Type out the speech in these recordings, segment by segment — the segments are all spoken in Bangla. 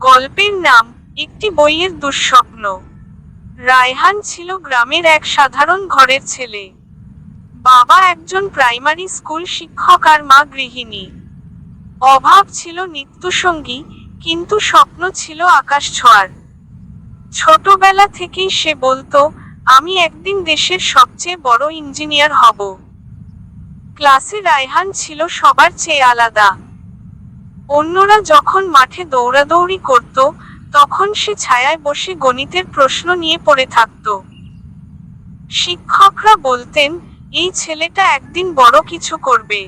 গল্পের নাম একটি বইয়ের দুঃস্বপ্ন। রায়হান ছিল গ্রামের এক সাধারণ ঘরের ছেলে। বাবা একজন প্রাইমারি স্কুল শিক্ষক আর মা গৃহিণী। অভাব ছিল নিত্যসঙ্গী, কিন্তু স্বপ্ন ছিল আকাশ ছোঁয়ার। ছোটবেলা থেকেই সে বলতো, আমি একদিন দেশের সবচেয়ে বড় ইঞ্জিনিয়ার হব। ক্লাসে রায়হান ছিল সবার চেয়ে আলাদা। অন্যরা যখন মাঠে দৌড়াদৌড়ি করত, তখন সে ছায়ায় বসে গণিতের প্রশ্ন নিয়ে পড়ে থাকত। শিক্ষকরা বলতেন, এই ছেলেটা একদিন বড় কিছু করবে।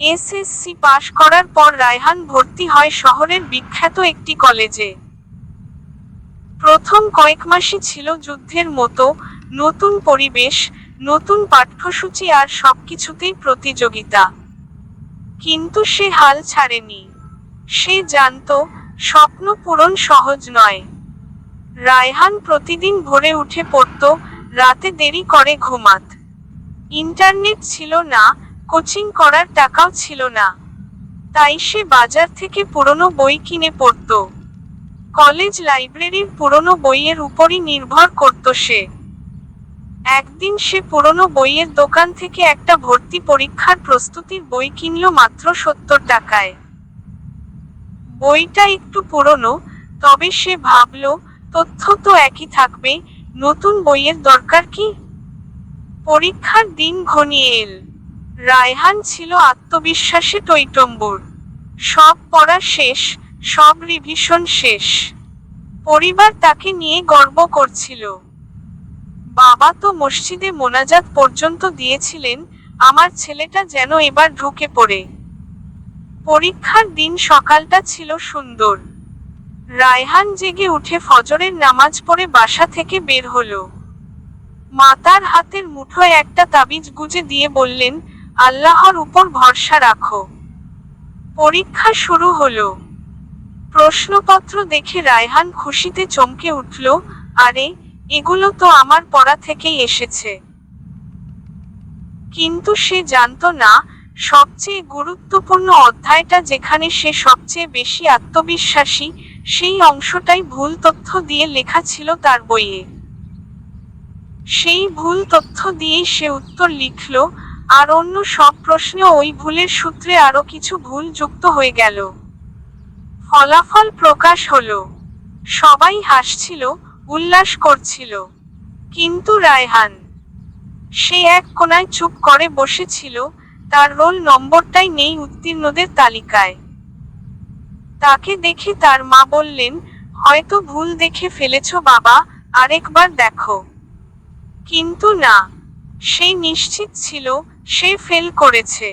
এসএসসি পাশ করার পর রায়হান ভর্তি হয় শহরের বিখ্যাত একটি কলেজে। প্রথম কয়েক মাসই ছিল যুদ্ধের মতো, নতুন পরিবেশ, নতুন পাঠ্যসূচি আর সবকিছুতেই প্রতিযোগিতা। কিন্তু সে হাল ছাড়েনি। সে জানত, স্বপ্ন পূরণ সহজ নয়। রায়হান প্রতিদিন ভোরে উঠে পড়তো, রাতে দেরি করে ঘুমাত। ইন্টারনেট ছিল না, কোচিং করার টাকাও ছিল না। তাই সে বাজার থেকে পুরনো বই কিনে পড়তো। কলেজ লাইব্রেরির পুরনো বইয়ের উপরই নির্ভর করত সে। একদিন সে পুরনো বইয়ের দোকান থেকে একটা ভর্তি পরীক্ষার প্রস্তুতির বই কিনল মাত্র সত্তর টাকায়। বইটা একটু পুরনো, তবে সে ভাবল, তথ্য তো একই থাকবে, নতুন বইয়ের দরকার কি? পরীক্ষার দিন ঘনিয়ে এল। রায়হান ছিল আত্মবিশ্বাসে টৈটম্বুর সব পড়া শেষ, সব রিভিশন শেষ। পরিবার তাকে নিয়ে গর্ব করছিল। বাবা তো মসজিদে মোনাজাত পর্যন্ত দিয়েছিলেন, আমার ছেলেটা যেন এবার ঢুকে পড়ে। পরীক্ষার দিন সকালটা ছিল সুন্দর। রায়হান জেগে উঠে ফজরের নামাজ পড়ে বাসা থেকে বের হলো। মাতার হাতের মুঠোয় একটা তাবিজ গুজে দিয়ে বললেন, আল্লাহর উপর ভরসা রাখো। পরীক্ষা শুরু হলো। প্রশ্নপত্র দেখে রায়হান খুশিতে চমকে উঠল, আরে এগুলো তো আমার পড়া থেকেই এসেছে। কিন্তু সে জানতো না, সবচেয়ে গুরুত্বপূর্ণ অধ্যায়টা যেখানে সে সবচেয়ে বেশি আত্মবিশ্বাসী, সেই অংশটাই ভুল তথ্য দিয়ে লেখা ছিল তার বইয়ে। সেই ভুল তথ্য দিয়েই সে উত্তর লিখল, আর অন্য সব প্রশ্নে ওই ভুলের সূত্রে আরও কিছু ভুল যুক্ত হয়ে গেল। ফলাফল প্রকাশ হলো, সবাই হাসছিল উল্লাস করছিল। কিন্তু রায়হান, সে এক কোনায় চুপ করে বসেছিল, তার রোল নম্বরটাই নেই উত্তীর্ণদের তালিকায়। তাকে দেখে তার মা বললেন, হয়তো ভুল দেখে ফেলেছ বাবা, আরেকবার দেখো। কিন্তু না, সে নিশ্চিত ছিল সে ফেল করেছে।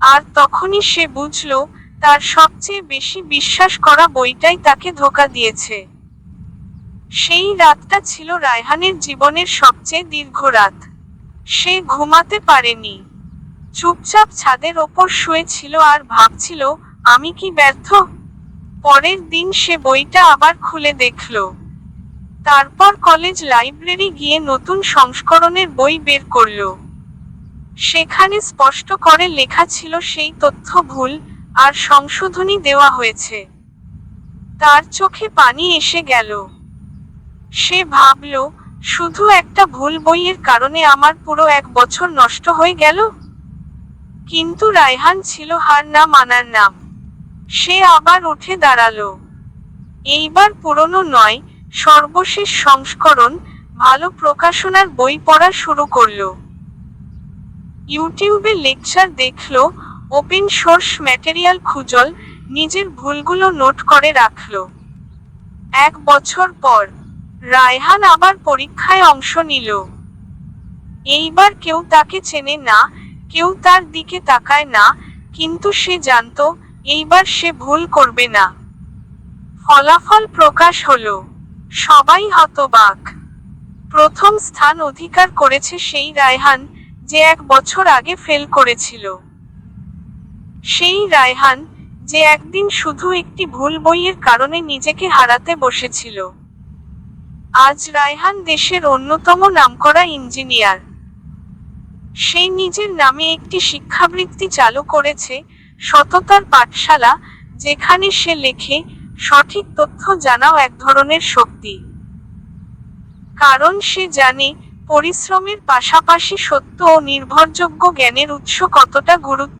আর তখনই সে বুঝল, তার সবচেয়ে বেশি বিশ্বাস করা বইটাই তাকে ধোকা দিয়েছে। সেই রাতটা ছিল রায়হানের জীবনের সবচেয়ে দীর্ঘ রাত। সে ঘুমাতে পারেনি। চুপচাপ ছাদের ওপর শুয়েছিল আর ভাবছিল, আমি কি ব্যর্থ? পরের দিন সে বইটা আবার খুলে দেখল। তারপর কলেজ লাইব্রেরি গিয়ে নতুন সংস্করণের বই বের করল। সেখানে স্পষ্ট করে লেখা ছিল সেই তথ্য ভুল আর সংশোধনী দেওয়া হয়েছে। তার চোখে পানি এসে গেল। সে ভাবল, শুধু একটা ভুল বইয়ের কারণে আমার পুরো এক বছর নষ্ট হয়ে গেল? কিন্তু রায়হান ছিল হার না মানার নাম। সে আবার উঠে দাঁড়াল। এইবার পুরনো নয়, সর্বশেষ সংস্করণ ভালো প্রকাশনার বই পড়া শুরু করল। ইউটিউবে লেকচার দেখল, ওপেন সোর্স ম্যাটেরিয়াল খুঁজল, নিজের ভুলগুলো নোট করে রাখল। এক বছর পর রায়হান আবার পরীক্ষায় অংশ নিল। এইবার কেউ তাকে চেনে না, কেউ তার দিকে তাকায় না, কিন্তু সে জানতো এইবার সে ভুল করবে না। ফলাফল প্রকাশ হলো, সবাই হতবাক। প্রথম স্থান অধিকার করেছে সেই রায়হান যে এক বছর আগে ফেল করেছিল। সেই রায়হান যে একদিন শুধু একটি ভুল বইয়ের কারণে নিজেকে হারাতে বসেছিল। আজ রায়হান দেশের অন্যতম নামকরা ইঞ্জিনিয়ার। সেই নিজের নামে একটি শিক্ষাবৃত্তি চালু করেছে সততার পাঠশালা, যেখানে সে লেখে, সঠিক তথ্য জানাও এক ধরনের শক্তি। কারণ সে জানে, পরিশ্রমের পাশাপাশি সত্য ও নির্ভরযোগ্য জ্ঞানের উৎস কতটা গুরুত্ব